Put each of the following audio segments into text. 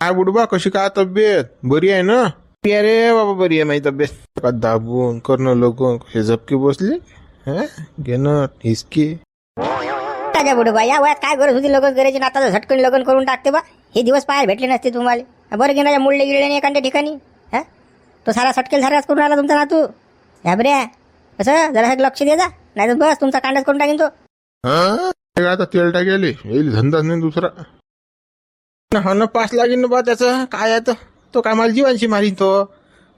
काय बुडबा कशी काय तब्येत बरी आहे ना बरी आहे रे बाबा बरी आहे माझी तब्येत का दाबून करणं लोक हे झपके बसले हा घेणं हिसके ताज्या बुडू बा या वयात काय गरज होती लग्न करायची ना आता झटकन लग्न करून टाकते बा हे दिवस पाहायला भेटले नसते तुम्हाला बरं घेणार मुळले गिळले नाही एखाद्या ठिकाणी हा तो सारा सटकेल साराच करून राहिला तुमचा नातू घाबऱ्या कसं जरा लक्ष दे जा नाही तर बस तुमचा कांडाच करून टाकेन तो हा आता तेल टाकेले येईल धंदाच नाही दुसरा हा ना पास लागेल ना बा त्याचं. काय आहे तर? तो काय मला जीवांशी मारीन तो.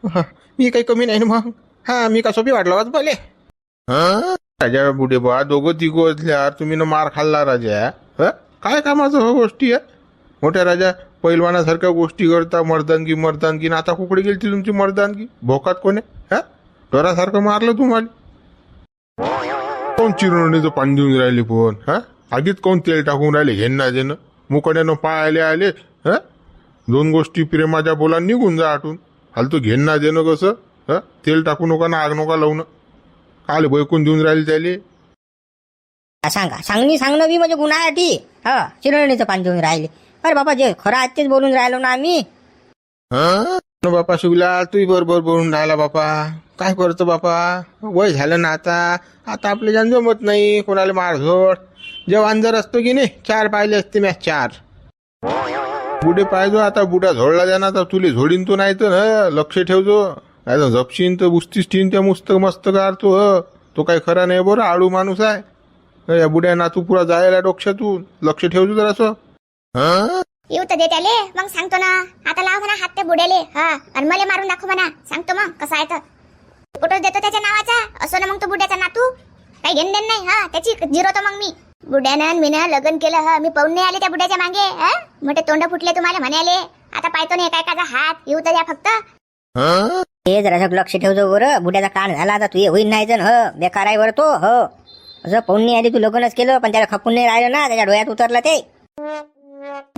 हा, मी काही कमी नाही ना मग. हा मी का सोपी वाटला वाच भले. राजा बुढे बा दोघं तिघं असल्यावर तुम्ही ना मार खाल्ला राजा. हा? काय कामाचं हो गोष्टी आहे मोठ्या राजा पैलवानासारख्या गोष्टी करता मर्दानगी मर्दानगी. ना आता कुकडे गेली तुमची मर्दानगी? भोकात कोणे? हा? डोरासारखं मारलं तुम्हाला. कोण चिरवणीचं पाणी देऊन राहिले फोन हा? आधीच कोण तेल टाकून राहिले घेणं देणं मुकड्यानं पाय आले आले हा? दोन गोष्टी प्रेमाच्या बोला निघून जा आटून. फालतू घेणं देणं कसं हा? तेल टाकू नका ना आग नका लावणं काल बैकून देऊन राहिले त्याले. सांगा. सांगणी सांगणं बी म्हणजे गुन्हा आहे ती. हा चिरळणीचं पाणी देऊन राहिले. अरे बाबा जे खरं आहे तेच बोलून राहिलो ना आम्ही. हा? न बापा शिवला तू बरोबर बोलून राहिला बापा. काय करतो बापा? वय झालं ना आता. आता आपले जाण जमत नाही. कोणाला मारझोड. जवान जर असतो की नाही चार पाहिले असते मॅच चार. बुडे पाहिजो आता बुडा झोडला द्या तर तुले झोडीन तो नाही तर लक्ष ठेवतो नाही तर झपशीन तर बुस्तीस ठीन त्या मस्त मस्त काढतो ह. तो काही खरा नाही बरं आळू माणूस आहे. या बुड्या नातू पुरा जायला डोक्षातून लक्ष ठेवजो जरासं. हा? येऊ तर दे त्याले मग सांगतो ना. आता लाव म्हणा हात ते बुड्याले हा. आणि मला मारून दाखव म्हणा. सांगतो मग कसं आहे तर. फोटो देतो त्याच्या नावाचा. असो ना मग तो बुड्याचा नातू. काही घेण देण नाही हा. त्याची जिरवतो मग मी. बुड्यानं मीनं लग्न केलं हा. मी पाहून नाही आले त्या बुड्याच्या मागे हा? मोठे तोंड फुटले तुम्हाला म्हणाले. आता पाहतो नाही काय काचा हात. येऊ तर द्या फक्त. हा जरा लक्ष ठेवतो बरं. बुड्याचा कान झाला आता तू ये होईन नाही जण ह. बेकार आहे बरं तो हो. असं पाहून नाही आधी तू लग्नच केलं पण त्याला खपून नाही राहिलं ना त्याच्या डोळ्यात उतरलं ते.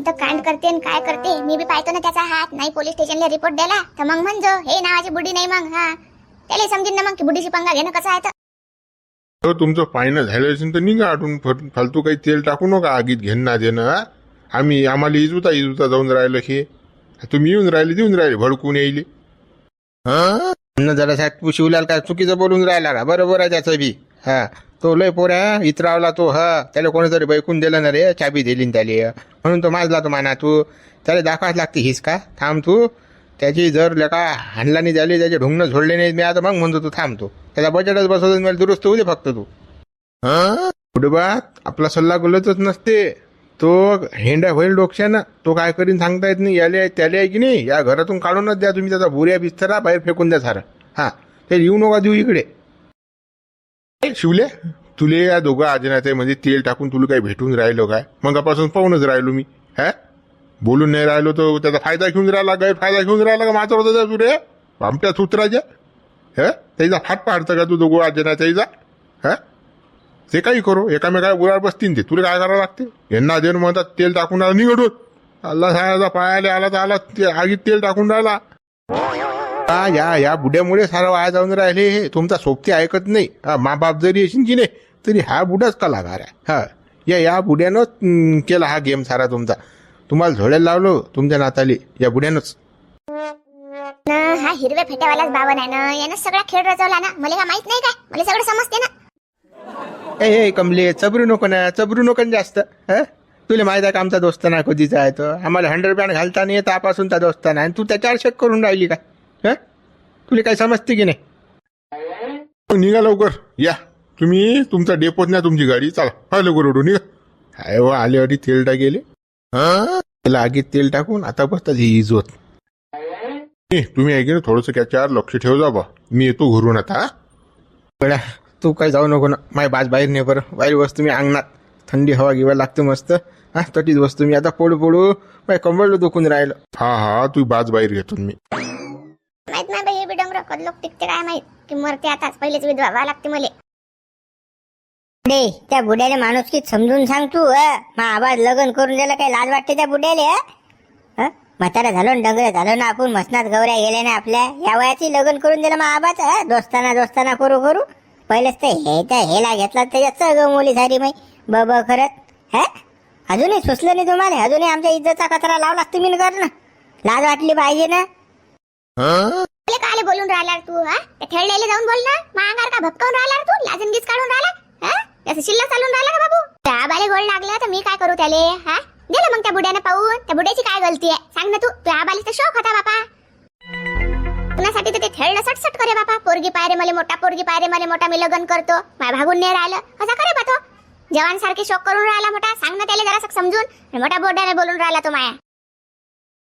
तर कांड करते आणि काय करते? मी बी पाहतो ना त्याचा हात. नाही पोलीस स्टेशनला रिपोर्ट द्याला तर मग म्हणजो हे नावाची बुडी नाही मग हा. त्याला समजेन ना मग की बुडीची पंगा घेणं कसं आहे तर हो तुमचं पाहिणं झालं असेल तर निघा आठून फालतू काही तेल टाकू नका आगीत घेणं देणं हा? आम्ही आम्हाला इजुता इजुता जाऊन राहिलं हे. तुम्ही येऊन राहिले देऊन राहिले भडकून येईल हा? जरा साहेब शिवलाल काय चुकीचं बोलून राहिला का? बरोबर आहे त्याचं बी. हा. तो लय पोऱ्या इतरावला तो हा? त्याला कोणीतरी बैकून दिलं ना रे चाबी दिली ना त्याला. म्हणून तो माजला तो माना तू. त्याला दाखवाच लागते हिस का? थांब तू. त्याची जर लका हाणला नाही झाली त्याचे ढुंगणं झोडले नाही मी आता मग म्हणतो तू थांबतो त्याचा बजेटच बसवून मला दुरुस्त होऊ दे फक्त तू. हा बा आपला सल्ला गलतच नसते. तो हेंडा होईल डोक्यानं. तो काय करीन सांगता येत नाही. याले आहे त्याले आहे की नाही या घरातून काढूनच द्या तुम्ही त्याचा भुऱ्या बिस्तरा बाहेर फेकून द्या सारा. हा ते येऊ नका देऊ इकडे. शिवले तुले या दोघं आजनाचे म्हणजे तेल टाकून तुला काही भेटून राहिलो काय? मगापासून पाहूनच राहिलो मी. हा? बोलून नाही राहिलो तो त्याचा फायदा घेऊन राहिला गैरफायदा घेऊन राहिला का माझा होता तुरे रे आमच्या सूत्राच्या हे? त्याचा हात पाडतं का तू दोघं आजना त्याचा हा? ते काही करो? एकामेकाला बुरावर बसतील ते. तुला काय करावं लागते? यांना देणं म्हणतात तेल टाकून आला निघडून अल्ला सायाचा पायाला आला तर आला ते आगीत तेल टाकून राहिला. हा या या बुड्यामुळे सारा वाया जाऊन राहिले हे. तुमचा सोबती ऐकत नाही. हा मा बाप जरी येशील की नाही तरी हा बुडाच कलाकार आहे. हा या या बुड्यानंच केला हा गेम सारा तुमचा. तुम्हाला झोड्याला लावलो तुमच्या नाताली. या बुड्यानंच. न हा हिरव्या फेट्यावालाच बावन आहे ना यानं सगळा खेळ रचवला ना. मला का माहीत नाही काय? मला सगळं समजते ना. ए ए कमले चबरू नको ना चबरू नको ना जास्त हा? तुला माहीत आहे का आमचा दोस्त ना कधीचा आहे तो? आम्हाला हंड्रेड पॅन्ट घालता नाही येत आपासूनचा दोस्त नाही आणि तू त्याच्यावर शेक करून राहिली काय हा? तुला काही समजते की नाही? मग निघा लवकर या. तुम्ही तुमचा डेपोत न्या तुमची गाडी. चला हा लवकर उडू निघा. हाय व आले अडी तेल टाकेले. हा? त्याला आगीत तेल टाकून आता बसतात ही इजवत तुम्ही आहे की नाही थोडंसं त्याच्यावर लक्ष ठेव जा बा मी येतो घरून आता? बड्या तू काय जाऊ नको ना. माय बाज बाहेर नाही बरं. बाहेर बसतो मी अंगणात थंडी हवा गिवा लागते मस्त. हा तटीच बसतो मी आता पोळू पोळू माय कंबळ दुखून राहिलं. हा हा तू बाज बाहेर घेतो मी माहीत नाही बाई हे कधी लोक टिकते काय माहीत? की मरते आताच पहिलेच विधवा व्हावं लागते मला. दे त्या बुड्याला माणुसकीत समजून सांग तू अ मा आवाज लग्न करून द्यायला काही लाज वाटते त्या बुड्याले अ? अ? म्हातारा झालो ना डंगर झालो ना आपण मसनात गवऱ्या गेल्या ना आपल्या. या वयाची लग्न करून दिलं मग आबाच दोस्ताना दोस्ताना करू करू. पहिलेच ते हे त्या हेला घेतला त्याच्यात ग मुली सारी माई ब ब करत हे? अजूनही सुचलं नाही तुम्हाला? अजूनही आमच्या इज्जतचा कचरा लावला तुम्ही कर ना लाज वाटली पाहिजे ना? काले बोलून राहिला तू हा? खेळलेले जाऊन बोल ना. मांगार का भपकावून राहिला तू? तू लाजनगीच काढून राहिला हा? शिल्लक चालून राहिला का बाबू? त्या आबाले गोड लागला तर मी काय करू त्याले हा? दिलं मग त्या बुड्यानं पाहून. त्या बुड्याची काय गलती आहे? सांग ना तू. त्या आबाले तर शोक होता बापा. कुणासाठी तर ते खेळणं सटसट करे बापा. पोरगी पायरे मला मोठा पोरगी पायरे मला मोठा. मी लग्न करतो. माय भागून नाही राहिलं. असा करे बा तो जवान सारखे शोक करून राहिला मोठा. सांग ना त्याला जरा समजून. मोठा मोठ्या बोर्डाने बोलून राहिला तो माया.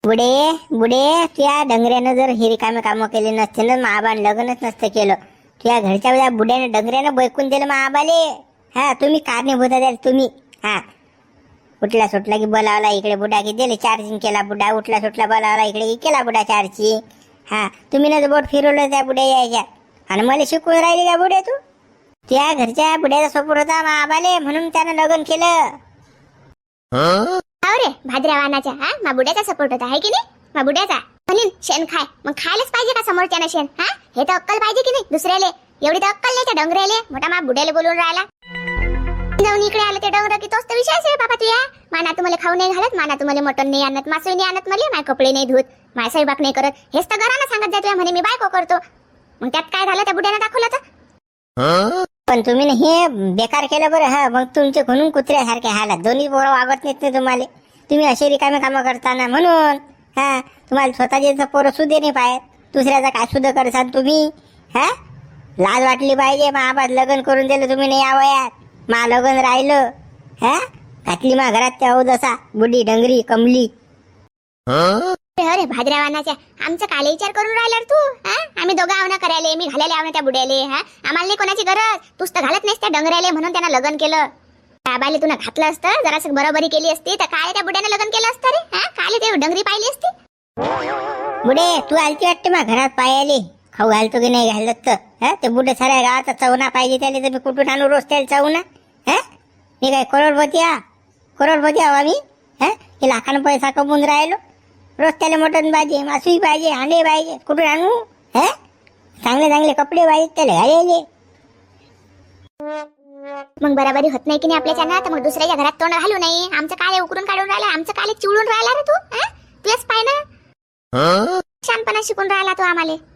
बुडे बुडे तुया डंगऱ्यानं जर हे रिकामे कामं केले नसते ना महाबान लग्नच नसतं केलं. तुया घरच्या त्या बुड्याने डंगऱ्यानं बैकून दिलं महाबाले हा तुम्ही कारणीभूत द्याल तुम्ही. हा. उठला सुटला की बोलावला इकडे बुडा की दिले चार्जिंग केला बुडा उठला सुटला बोलावला इकडे की केला बुडा चार्जिंग हा तुम्ही ना बोट फिरवलं त्या बुड्या यायच्या. आणि मला शिकून राहिली का बुड्या तू? त्या घरच्या बुड्याचा सपोर्ट होता महाबाले म्हणून त्यानं लग्न केलं. अरे भाद्र्या वाहनाच्या हा? मा बुड्याचा सपोर्ट होता आहे की नाही? मा बुड्याचा. म्हणीन शेण खाय. मग खायलाच पाहिजे का समोरच्यानं शेण हा? हे तर अक्कल पाहिजे की नाही दुसऱ्याले? एवढी तर अक्कल नाही त्या डोंगऱ्याले. मोठा मा बुड्याले बोलून राहिला. जाऊन इकडे आलं ते डोंगर की तोच तर विषयच आहे बाबा तुया. माना तुम्हाला खाऊ नाही घालत माना तुम्हाला मटण नाही आणत मासळी नाही आणत मला माय कपडे नाही धुत माय स्वयंपाक नाही करत. हेच तर घरानं सांगत जातोय म्हणे मी बायको करतो. मग त्यात काय झालं त्या बुड्यानं दाखवलं तर? पण तुम्ही हे बेकार केलं बरं हा मग तुमचे म्हणून कुत्र्यासारखे हालात. दोन्ही पोरं वागत नाहीत ना तुम्हाला. तुम्ही असे रिकामे कामं करताना म्हणून हा तुम्हाला स्वतःचे पोरं सुदे नाही पाहत. दुसऱ्याचा काय सुद्धा करसान तुम्ही? हा? लाज वाटली पाहिजे मा आबाद लग्न करून दिलं तुम्ही नाही यावयात मा लग्न राहिलं हा? घातली मा घरात त्या दसा बुडी डंगरी कमली. अरे भाद्र्या वाहनाच्या आमचं काले विचार करून राहिला तू हा? आम्ही दोघं आवना करायले मी घालायला आवना त्या बुड्याले हा? आम्हाला नाही कोणाची गरज? तूच तर घालत नाहीस त्या डंगऱ्याले म्हणून त्यानं लग्न केलं. आबाले तुला घातलं असतं जरासं बरोबरी केली असती तर काय त्या बुड्यानं लग्न केलं असतं रे हा? काले ते डंगरी पाहिली असती. बुडे तू आलती वाटते मा घरात पायाले? खाऊ घालतो की नाही घालत तर? हा? ते बुडे साऱ्या गावाचा चवना पाहिजे त्याला तर मी कुठून आणू रोज त्याला चवना? हा? मी काय करोडपती हा करोडपती हवा मी हा? की लाखानं पैसा कमवून राहिलो. रोज त्याला मटण पाहिजे मासुई पाहिजे अंडे पाहिजे कुठून आणू? हा? चांगले चांगले कपडे पाहिजे त्याला घालायले मग बराबरी होत नाही की नाही आपल्याच्या तर मग दुसऱ्याच्या घरात तोंड घालू नाही आमचं काले उकरून काढून राहिला आमचं काले चिवडून राहिला रे तू हा? तुझच पाय ना. शानपणा शिकून राहिला तू आम्हाला. हा,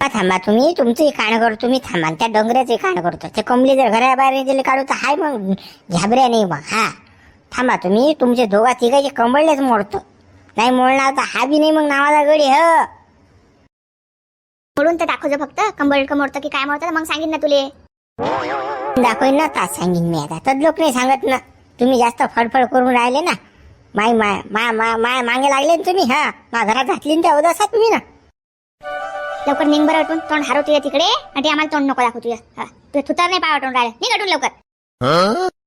थांबा तुम्ही तुमचंही काण करतो तुम्ही थांबा. त्या डोंगऱ्याचे काण करतो ते कमली जर घराबाहेर नाही दिले काढू तर हाय मग. झाबऱ्या नाही मग. हा. थांबा तुम्ही. तुमचे दोघा तिघाचे कंबळलेच मोडतो. नाही मोडणार तर हा बी नाही मग नावाला गडी ह. मोडून तर दाखवतो फक्त. कंबळ मोडतो की काय मोडतं मग सांगेन ना तुले. दाखवेन ना तास सांगेन मी आता. तर लोक नाही सांगत ना. तुम्ही जास्त फडफड करून राहिले ना. माय माय मा मा मागे लागले ना तुम्ही हा. मा घरात घातली ना त्या उदासात तुम्ही ना. लवकर निघ बरं वाटून तोंड हारवतोय तिकडे आणि ते आम्हाला तोंड नको दाखवतोय हा तुझ्या थुतार नाही पाय वाटून राहिलं. निघ अटून लवकर.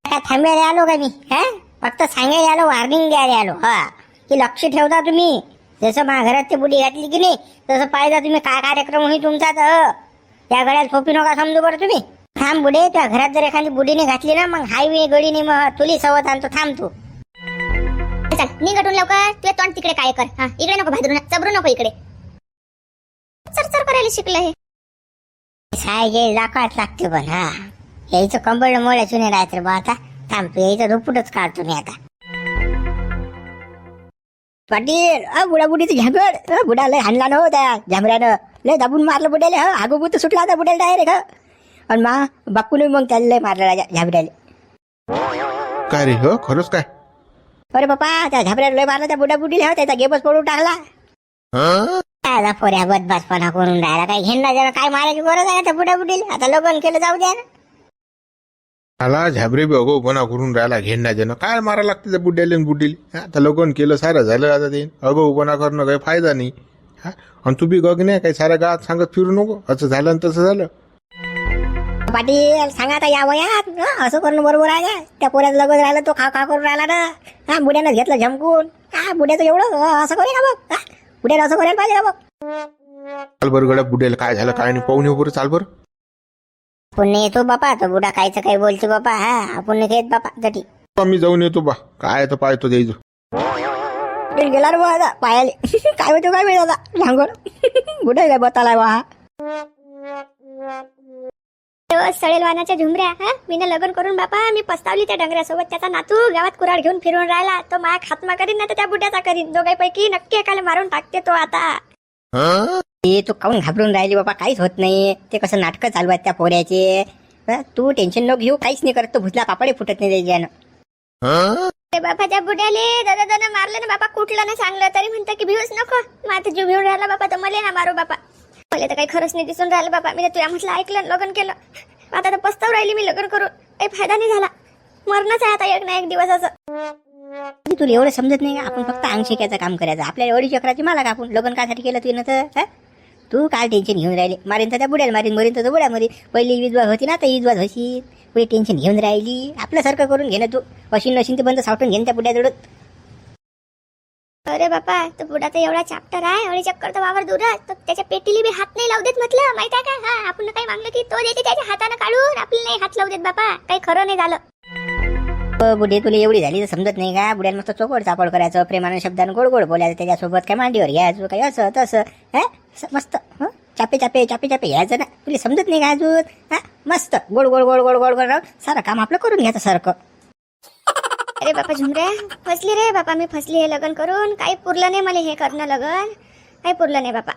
काय थांबायला आलो का मी? हा? फक्त सांगायला आलो वॉर्निंग द्यायला आलो. हा. की लक्ष ठेवता तुम्ही. जसं माझ्या घरात ते बुडी घातली की नाही तसं पाहिजे तुम्ही काय कार्यक्रम होईल तुमचा तर. या गड्यात सोपी नका समजू बरं तुम्ही. थांब बुडे त्या घरात जर एखादी बुडीने घातली ना मग हायवे गडीने मग तुली सवत आणतो थांब तू. चल निघ अटून लवकर. तुझ्या तोंड तिकडे काय कर. हा इकडे नको भादरू न- चबरू नको इकडे. चरचर करायला शिकलं हे. सायगे दाखवाच लागते पण हा. यायचं कंबळ मोळ्याचं नाही राहत रे बा आता. थांब तू यायचं रुपटच काढतो मी आता. पाटील अ बुडा बुडीचं झांबड अ बुडा लय हाणला ना हो त्या झांबड्यानं लय दाबून मारलं बुड्याले हा. आगोबूत सुटला होता बुड्याला डायरेक्ट हा. आणि मा बापून मग त्याला लय मारलं राजा झाबड्याले काय रे हो? खरंच काय? अरे बापा त्या झाबड्याला लय मारलं त्या बुडा बुडीला हो. त्याचा गेबच पडून टाकला. त्याला पोऱ्या बदमासपणा करून राहिला. काय घेणला जरा काय मारायची गरज आहे त्या बुड्या बुडीला आता लग्न केलं जाऊ द्या ना. आला झाबरे बी अगोपणा करून राहिला घेणं जण काय मारा लागते त्या बुड्याले बुड्डीले आता लगन केलं सारं झालं आता ते. अगोपणा करणं काही फायदा नाही. हा आणि तू बी गग नाही काही साऱ्या गावात सांगत फिरू नको. असं झालं आणि तसं झालं. पाटील सांगा आता या वयात हं, असं करणं बरोबर आहे का? त्या पोऱ्याचं लग्न राहिलं तो खा खा करून राहिला ना. हा बुड्यानं घेतलं झमकून. हा बुड्याचं एवढं असं करेल का बघ हा, बुड्याला असं करायला पाहिजे का बघ चाल बरं गड्या बुड्याला काय झालं काय नाही पाहून येऊ बरं चाल बरं पुण्य येतो बापा तो बुडा कायचं काही बोलतो बापा हा पुण्य घेत बापा जटी. बा, मी जाऊन येतो बा काय तर पाहतो द्यायचं गेला रे बुवा आता पायाले. काय होतो काय मिळत आता सांगोर बुडा काय बतालाय बा हा ओ सडेल वानाच्या झुमऱ्या हा? मी लग्न करून बापा मी पस्तावली त्या डंगऱ्यासोबत. त्याचा नातू गावात कुराड घेऊन फिरून राहिला. तो माया खात्मा करीन ना तर त्या बुड्याचा करीन. दोघांपैकी नक्की एकाला मारून टाकते तो आता. ते तू काऊन घाबरून राहिली बाबा काहीच होत नाही. ते कसं नाटकं चालू आहेत त्या पोऱ्याचे. हं? तू टेन्शन नको घेऊ. काहीच नाही करत. तो भुजला पापडे फुटत नाही त्याच्यानं. ते बापा त्या बुड्याले दादा दादा मारलं ना बापा. कुठलं ना सांगलं तरी म्हणतं की भिवूच नको. माझा जीव घेऊन राहिला बापा तर मला ना मारू बापा. मला तर काही खरंच नाही दिसून राहिलं बाबा. मी तर म्हटलं ऐकलं लग्न केलं. आता तर पस्ताव राहिली मी लग्न करून. काही फायदा नाही झाला. मरणच आहे आता एक ना एक दिवस असं तुला एवढं समजत नाही का? आपण फक्त अंगशिक्याचं काम करायचं. आपल्याला एवढी चक्राची मला का आपण लग्न कासाठी केलं तुला तर तू काय टेन्शन घेऊन राहिली. मारीन तर त्या बुड्याला मारीन मरीन तर बुड्या मरीन. पहिली विधवा होती ना तर विधवा होशी पुढे टेन्शन घेऊन राहिली. आपल्यासारखं करून घेणं तू. अशी नशीन ते बंद सावटून घेईन त्या बुड्याजवळ अरे बापा तो बुडा तर एवढा चॅप्टर आहे एवढे चक्कर तर वावर दूर तर त्याच्या पेटीली बी हात नाही लावू देत म्हटलं. माहीत आहे का? हा आपण काही मागलं की तो देते त्याच्या हातानं काढून. आपल्याला नाही हात लावू देत बापा. काही खरं नाही झालं. बुढे तुला एवढी झाली तर समजत नाही का? बुढ्या मस्त चोपड चापड करायचं प्रेमानं शब्दानं गोड गोड बोलायचं त्याच्यासोबत काय मांडीवर घ्यायचं काही असं तसं हा? मस्त हं? चापे चापे चापे चापे घ्यायचं ना. तुला समजत नाही का अजून? हा मस्त गोड गोड गोड गोड गोड गोड राहून सारं काम आपलं करून घ्यायचं सारखं. अरे बापा झुमरे. फसली रे बापा मी फसली हे लग्न करून. काही पुरलं नाही मला हे करणं लग्न. काही पुरलं नाही बापा.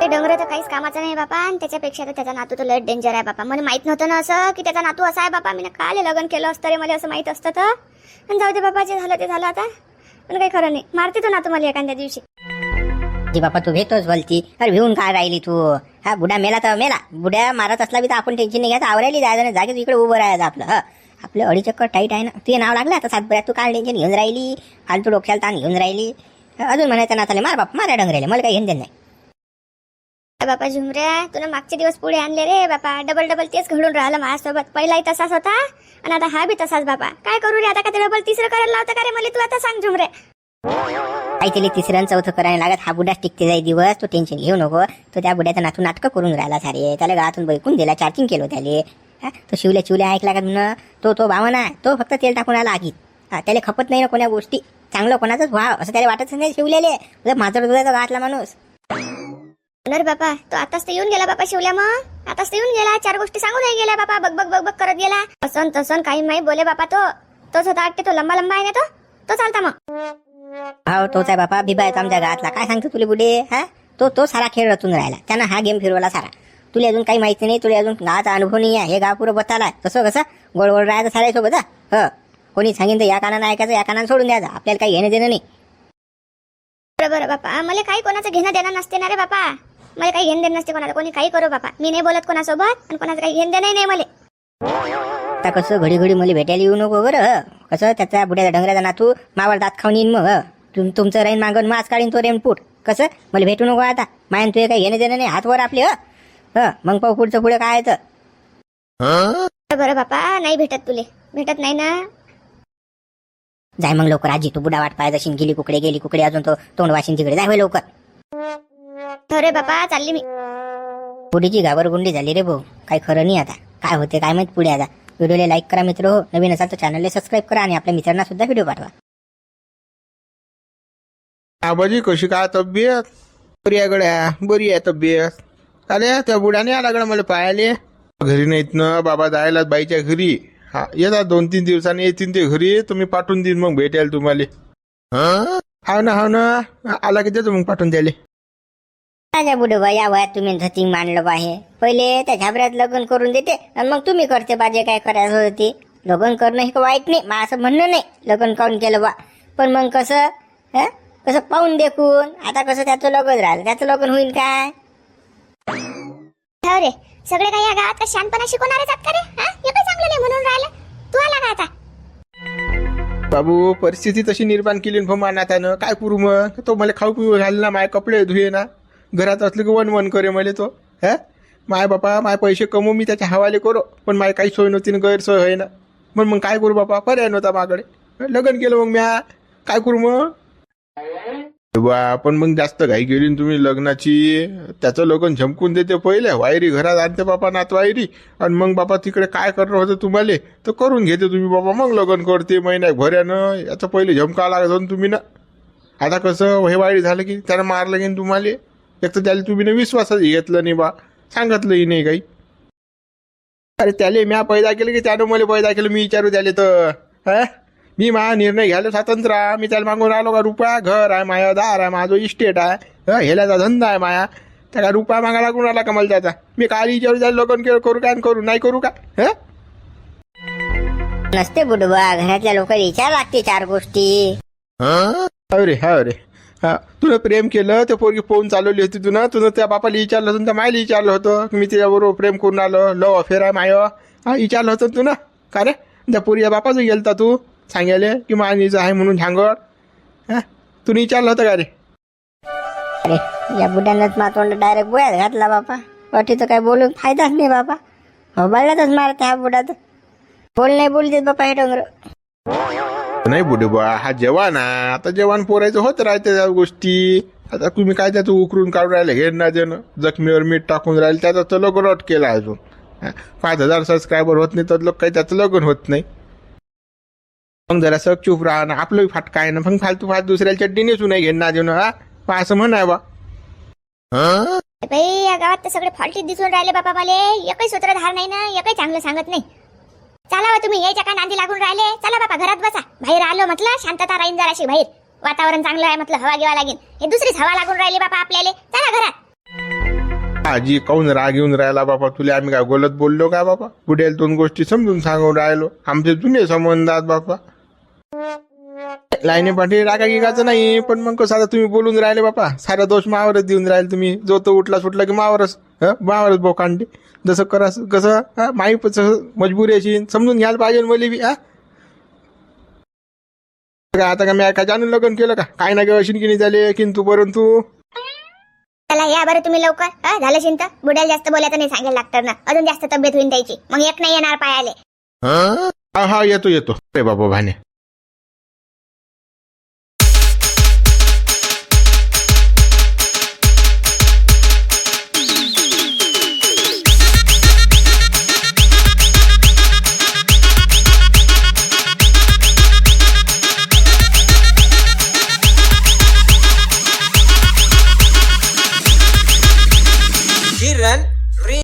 ते डोंगर तर काहीच कामाचं नाही बापा. आणि त्याच्यापेक्षा तर त्याचा नातू तर लय डेंजर आहे बापा. मला माहीत नव्हतं ना असं की त्याचा नातू असा आहे बापा. मी काल लग्न केलं असतं रे मला असं माहीत असतं तर. आणि जाऊ दे बापा जे झालं ते झालं आता. पण काही खरं नाही. मारते तो नातू मला एखाद्या दिवशी. जी बापा तू भेटतोच बोलती अरे भिवून काय राहिली तू? हा बुड्या मेला तर मेला. बुड्या मारत असला बी तर आपण टेन्शन नाही घ्यायचं. आवरायला जायचं नाही. जागेच इकडे उभं राहायचं आपलं हा. आपलं अडी चक्कर टाईट आहे ना. तुझे नाव लागलं आता सातबऱ्यात तू काय टेन्शन घेऊन राहिली. फालतू डोक्याला ताण घेऊन राहिली. अजून म्हणायचं नाताले मार बाप मारा डंगरेले. मला काही घेऊन देत नाही. बापा झुमऱ्या तुला मागचे दिवस पुढे आणले रे बापा. डबल डबल तेच घडून राहिलं माझ्यासोबत. पहिलाही तसाच होता आणि आता हा बी तसाच बापा. काय करू रे आता का ते डबल तिसरं करायला लावतं का रे मला? तू आता सांग झुमरे. काही तिला तिसरं आणि चौथं करायला लागत. हा बुड्याच टिकते जाई दिवस. तो टेन्शन घेऊ नको. तो त्या बुड्याचा नातू नाटकं करून राहिला सारे. त्याला गावातून बैकून दिला चार्जिंग केलं त्याले. हा, तो शिवल्या चिवल्या ऐकला का तुला तो तो भावना आहे. तो फक्त तेल टाकून आला आगीत. हा त्याला खपत नाही ना कोण्या गोष्टी. चांगलं कोणाचंच व्हा असं त्याला वाटत नाही शिवलेले. माझं दुधाचा गावातला माणूस. अरे बापा तो आताच तर येऊन गेला बापा शिवल्या मग. आताच तर येऊन गेला. चार गोष्टी सांगून नाही गेला बापा. बग बग बग बग करत गेला. असं न तसं न काही नाही बोले बापा तो. तोच होता वाटते तो लंबा लंबा आहे ना तो. तो चालता मग. हा तोच आहे बापा. बिबा आहे तो आमच्या गावातला काय सांगतो तुला बुडे? हा? तो तो सारा खेळ रचून राहिला. त्यानं हा गेम फिरवला सारा. तुला अजून काही माहिती नाही तुला अजून गावाचा अनुभव नाही आहे. हे गाव पुरं बताला तसं कसं? गोड गोड राहायचं साऱ्या सोबत हा? कोणी सांगितलं या कानानं ऐकायचं या कानानं सोडून द्यायचं. आपल्याला काही घेणं देणं नाही. बरं बरं बापा. मला काही कोणाचं घेणं देणं नसते ना रे बापा. मला काही घेणं देणं नसते कोणाला. कोणी काही करू बापा. मी नाही बोलत कोणासोबत आणि कोणाचं काही घेणं देणं नाही मला. आता कसं घडी घडी मला भेटायला येऊ नको बरं. कसं? त्याचा बुड्याचा डंगऱ्याचा नातू मावर दात खाऊन येईन मग. तुम तुमचं राहीन मागून मास काढीन तो रेन पुट कसं? मला भेटू नको आता. मायन तुझे काही घेणं देणं नाही हातवर आपले ह? हं, मग पाहू पुढचं पुढे काय आहे तर. बरं बापा नाही भेटत तुले. भेटत नाही ना? जाय मग लवकर आजी तू बुडा वाट पाय जशी गेली कुकडे गेली कुकडे अजून तो तोंड वाशिन तिकडे. जाय होय लवकर. अरे बापा चालली मी. पुढीची घाबरगुंडी झाली रे भाऊ. काही खरं नाही आता. काय होते काय माहीत पुढे आता. व्हिडिओला लाईक करा मित्र हो. नवीन असाल तर चॅनलला सबस्क्राईब करा आणि आपल्या मित्रांना सुद्धा व्हिडिओ पाठवा. आबाजी कशी काय तब्येत? बरी आहे गड्या बरी आहे तब्येत. अरे त्या बुडाने आला गड्या मला पाहायले. घरी नाहीत ना बाबा जायला बाईच्या घरी. हा येतात दोन तीन दिवसांनी येतील ते घरी. तुम्ही पाठवून देईन मग भेटायला तुम्हाला. हाव ना हाव ना. आला की देतो मग पाठवून द्यायला. माझ्या बुडोबा या वयात तुम्ही धतिंग मांडलं हे पहिले त्या झाबऱ्यात लग्न करून देते आणि मग तुम्ही करते बाजे काय करायचं होते. लग्न करणं हे वाईट नाही? मा असं म्हणणं नाही लग्न काऊन केलं बा. पण मग कसं हं? कसं पाहून देखून? आता कसं त्याचं लग्न राहिलं? त्याचं लग्न होईल काय? अरे सगळे काही या गावात का शानपणा शिकवणारे जात का रे? हा? हे काय चांगलं नाही म्हणून राहिलं. तू आला का आता? बाबू परिस्थिती तशी निर्माण केली ना भमा नातानं काय करू मग? तो मला खाऊ पिऊ घाल ना माय कपडे धुये ना. घरात असले की वन वन करे मला तो. हा? माय बापा माय पैसे कमवू मी त्याच्या हवाले करो. पण माय काही सोय नव्हती ना गैरसोय होय ना मग मग काय करू बापा? पर्याय नव्हता माकडे लग्न केलं मग म्या. काय करू मग? बा पण मग जास्त घाई गेली तुम्ही लग्नाची त्याचं लग्न झमकून देते पहिले. वायरी घरात आणते बापा नात वायरी. आणि मग बापा तिकडे काय करणं होतं तुम्हाला? तर करून घेते तुम्ही बाबा मग लग्न करते महिन्या भऱ्यानं. याचं पहिले झमका लागत तुम्ही ना. आता कसं हे वायरी झालं की त्यानं मारलं की तुम्हाला? एक तर त्याला तुम्ही ना घेतलं नाही बा. सांगितलंही नाही काही. अरे त्याले म्या पैदा केलं की त्यानं मला पैदा केलं? मी विचारू त्याले तर. हा? मी माझा निर्णय घ्यायला स्वातंत्र्य आहे. मी त्याला मागून राहिलो का रुपया? घर आहे माया दार आहे माझं इस्टेट आहे. हं, हेल्याचा धंदा आहे माया. त्याला रुपया मागा लागून राहिला का मला त्याचा? मी काल विचारू त्याला लग्न केलं करू का आणि करू? नाही करू का? हं? नसते बुडबा घरातल्या लोकांना विचार लागते चार गोष्टी. अरे हा अरे हा तुला प्रेम केलं ते पोरगी पोहून चालवली होती तुला तुला त्या बापाला विचारलं होतं त्या मायला विचारलं होतं की मी तिच्याबरोबर प्रेम करून आलो लव अफेअर आहे माय. हा विचारलं होतं तू ना का रे? त्या पोरीच्या बापाचं गेलता तू? सांगायले की मानीचं आहे म्हणून झांगड हा? तू विचारलं होतं का रे? अरे या बुड्यानंच मातोंड डायरेक्ट गोळ्यात घातला बापा. वाटी तर काय बोलून फायदाच नाही बापा. मोबाईलातच मारते हा बुडा तर. बोल नाही बोल देत बापा हे डोंगर. नाही बुडे बा हा जवान आहे आता जवान पोरायचं होत राहते त्या गोष्टी. आता तुम्ही काय त्याचं उकरून काढून राहिले? हे ना देणं जखमीवर मीठ टाकून राहिले. त्याचा तर लग्न रट केला अजून. हा, पाच हजार सबस्क्रायबर होत नाही तर लोक काही त्याचं लग्न होत नाही. मग जरा सग चूप राहा ना आपलं फाटका आहे ना मग फालतू फालतू दुसऱ्याला चड्डी नेसू नाही घेणार हा? पहा असं म्हणाय बा. बाई या गावात तर सगळे फॉल्टी दिसून राहिले बाबा मला. एकही सूत्रधार नाही ना एकही चांगलं सांगत नाही. चला तुम्ही यायच्या काय नांदी लागून राहिले? चला बाबा घरात बसा. बाहेर आलो म्हटलं शांतता राहीन जराशी बाहेर. वातावरण चांगलं आहे म्हटलं हवा गिवा लागेल. हे दुसरीच हवा लागून राहिली बाबा आपल्याला. चला घरात. आजी काऊन राग येऊन राहिला बाबा तुला? आम्ही काय बोलत बोललो का बाबा पुढे दोन गोष्टी समजून सांगून राहिलो. आमचे जुने संबंध आहेत बाबा लाईने पाठी रागा गिगाचं नाही पण मग कसं आता तुम्ही बोलून राहिले बापा. सारा दोष मावरच देऊन राहिले तुम्ही. जो तो उठला सुटला की मावरच हं? मावरच बोकांडी जसं करा कसं हं? माई मजबुरी अशी समजून घ्यायला पाहिजे मला बी हा? का आता का मी काय जाणून लग्न केलं का? काय ना केव्हा शिनकिनी झाले किंतु परंतु. चला या बरं तुम्ही लवकर हा? झालं चिंता बुड्याला जास्त बोलायचं नाही सांगायला लागतं ना. अजून जास्त तब्येत होईल त्याची. मग एक नाही येणार पायाले. हा? हा येतो येतो. रे बाबा भाने.